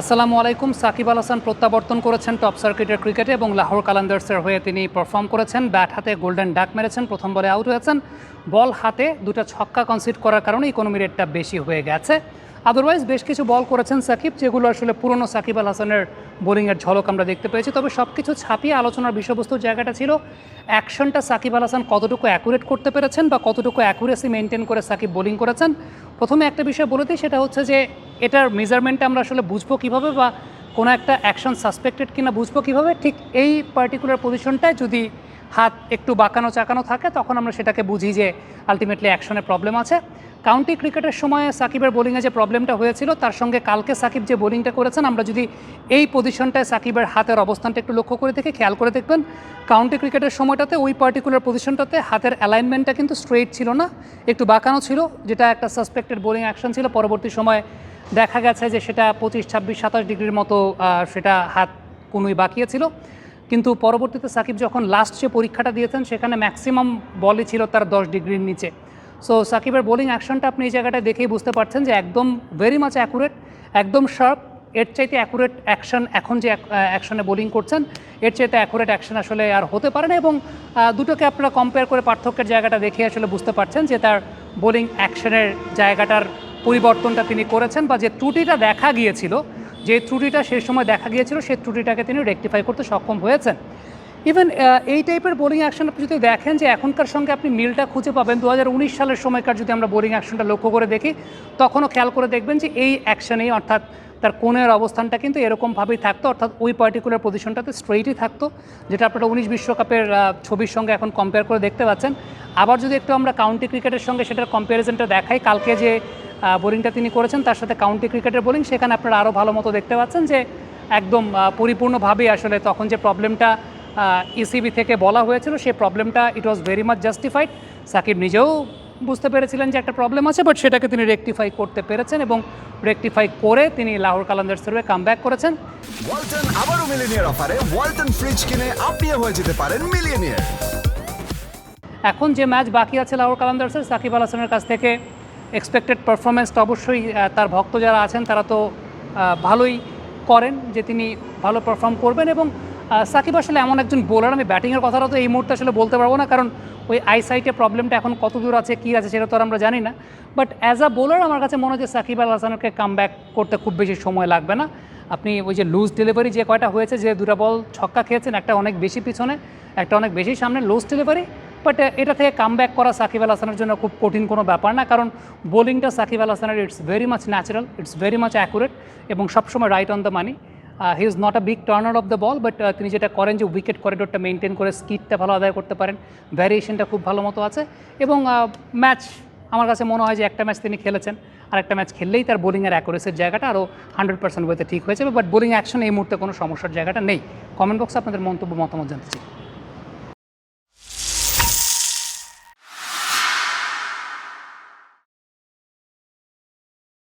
আসসালামু আলাইকুম। সাকিব আল হাসান প্রত্যাবর্তন করেছেন টপ সার্কিটের ক্রিকেটে এবং লাহোর কালান্দার্সের হয়ে তিনি পারফর্ম করেছেন। ব্যাট হাতে গোল্ডেন ডাক মেরেছেন, প্রথম বলে আউট হয়েছেন। বল হাতে দুটো ছক্কা কনসিড করার কারণে ইকোনমি রেটটা বেশি হয়ে গেছে। আদারওয়াইজ বেশ কিছু বল করেছেন সাকিব, যেগুলো আসলে পুরনো সাকিব আল হাসানের বোলিংয়ের ঝলক আমরা দেখতে পেয়েছি। তবে সব কিছু ছাপিয়ে আলোচনার বিষয়বস্তুর জায়গাটা ছিল অ্যাকশনটা সাকিব আল হাসান কতটুকু অ্যাকুরেট করতে পেরেছেন বা কতটুকু অ্যাকুরেসি মেনটেন করে সাকিব বোলিং করেছেন। প্রথমে একটা বিষয় বলে দিই, সেটা হচ্ছে যে এটার মেজারমেন্টটা আমরা আসলে বুঝব কীভাবে বা কোনো একটা অ্যাকশন সাসপেক্টেড কিনা বুঝব কীভাবে, ঠিক এই পার্টিকুলার পজিশনটায় যদি হাত একটু বাঁকানো, চাকানো থাকে, তখন আমরা সেটাকে বুঝি যে আলটিমেটলি অ্যাকশনের প্রবলেম আছে। কাউন্টি ক্রিকেটের সময় সাকিবের বোলিংয়ে যে প্রবলেমটা হয়েছিল, তার সঙ্গে কালকে সাকিব যে বোলিংটা করেছেন, আমরা যদি এই পজিশনটায় সাকিবের হাতের অবস্থানটা একটু লক্ষ্য করে দেখে, খেয়াল করে দেখবেন কাউন্টি ক্রিকেটের সময়টাতে ওই পার্টিকুলার পজিশনটাতে হাতের অ্যালাইনমেন্টটা কিন্তু স্ট্রেইট ছিল না, একটু বাঁকানো ছিল, যেটা একটা সাসপেক্টেড বোলিং অ্যাকশন ছিল, পরবর্তী সময় দেখা গেছে যে সেটা পঁচিশ, ছাব্বিশ, সাতাশ ডিগ্রির মতো সেটা হাত কোনোই বাকিয়েছিল কিন্তু পরবর্তীতে সাকিব যখন লাস্ট যে পরীক্ষাটা দিয়েছেন, সেখানে ম্যাক্সিমাম বলই ছিল তার দশ ডিগ্রির নিচে। সো সাকিবের বোলিং অ্যাকশনটা আপনি এই জায়গাটায় দেখেই বুঝতে পারছেন যে একদম ভেরি মাচ অ্যাকুরেট একদম শার্প এর চাইতে অ্যাকুরেট অ্যাকশন এখন যে অ্যাকশনে বোলিং করছেন, এর চাইতে অ্যাকুরেট অ্যাকশন আসলে আর হতে পারে না এবং দুটোকে আপনারা কম্পেয়ার করে পার্থক্যের জায়গাটা দেখে আসলে বুঝতে পারছেন যে তার বোলিং অ্যাকশনের জায়গাটার পরিবর্তনটা তিনি করেছেন বা যে ত্রুটিটা দেখা গিয়েছিল, যে ত্রুটিটা সেই সময় দেখা গিয়েছিল সেই ত্রুটিটাকে তিনি রেকটিফাই করতে সক্ষম হয়েছেন। ইভেন এই টাইপের বোলিং অ্যাকশন আপনি যদি দেখেন যে এখনকার সঙ্গে আপনি মিলটা খুঁজে পাবেন দু হাজার উনিশ সালের সময়কার যদি আমরা বোলিং অ্যাকশনটা লক্ষ্য করে দেখি, তখনও খেয়াল করে দেখবেন যে এই অ্যাকশনেই অর্থাৎ তার কোণের অবস্থানটা কিন্তু এরকমভাবেই থাকতো, অর্থাৎ ওই পার্টিকুলার পজিশনটাতে স্ট্রেইটই থাকতো, যেটা আপনারা উনিশ বিশ্বকাপের ছবির সঙ্গে এখন কম্পেয়ার করে দেখতে পাচ্ছেন। আবার যদি একটু আমরা কাউন্টি ক্রিকেটের সঙ্গে সেটার কম্প্যারিজনটা দেখাই, কালকে যে বোলিংটা তিনি করেছেন তার সাথে কাউন্টি ক্রিকেটের বোলিং সেখানে আপনারা আরও ভালো মতো দেখতে পাচ্ছেন যে একদম পরিপূর্ণভাবেই আসলে তখন যে প্রবলেমটা ইসিবি থেকে বলা হয়েছিল সেই প্রবলেমটা it was very much justified Sakib নিজেও বুঝতে পেরেছিলেন যে একটা প্রবলেম আছে বাট সেটাকে তিনি রেকটিফাই করতে পেরেছেন এবং রেকটিফাই করে তিনি লাহোর কালান্দার্সের হয়ে কাম করেছেন। ওয়ালটন আবারও মিলিনিয়ার অফারে ওয়ালটন ফ্রিজ কিনে আপনিও হয়ে যেতে পারেন মিলিয়নিয়ার এখন যে ম্যাচ বাকি আছে লাহোর কালান্দার্সের সাকিব আল হাসানের কাছ থেকে এক্সপেক্টেড পারফরমেন্সটা অবশ্যই তার ভক্ত যারা আছেন তারা তো ভালোই করেন যে তিনি ভালো পারফর্ম করবেন এবং সাকিব আসলে এমন একজন বোলার আমি ব্যাটিংয়ের কথাটা তো এই মুহূর্তে আসলে বলতে পারব না, কারণ ওই আইসাইটের প্রবলেমটা এখন কত দূর আছে, কী আছে সেটা তো আমরা জানি না। বাট অ্যাজ আ বোলার আমার কাছে মনে যে সাকিব আল হাসানকে কাম করতে খুব বেশি সময় লাগবে না। আপনি ওই যে লুজ ডেলিভারি যে কয়টা হয়েছে, যে দুটা বল ছক্কা খেয়েছেন, একটা অনেক বেশি পিছনে, একটা অনেক বেশি সামনে লুজ ডেলিভারি বাট এটা থেকে কাম ব্যাক করা সাকিব আল হাসানের জন্য খুব কঠিন কোনো ব্যাপার না। কারণ বোলিংটা সাকিব আল হাসানের it's very much natural it's very much accurate এবং সবসময় right on the money he is not a big turner of the ball but তিনি যেটা করেন যে উইকেট করিডোরটা মেনটেন করে স্কিডটা ভালো আদায় করতে পারেন। ভ্যারিয়েশনটা খুব ভালো মতো আছে এবং ম্যাচ আমার কাছে মনে হয় যে একটা ম্যাচ তিনি খেলেছেন। আর একটা ম্যাচ খেললেই তার বোলিংয়ের অ্যাকুরেসির জায়গাটা আরও হান্ড্রেড পার্সেন্ট ওয়েতে ঠিক হয়ে যাবে। বাট বোলিং অ্যাকশন এই মুহূর্তে কোনো সমস্যার জায়গাটা নেই। কমেন্ট বক্সে আপনাদের মন্তব্য, মতামত জানতে চাই।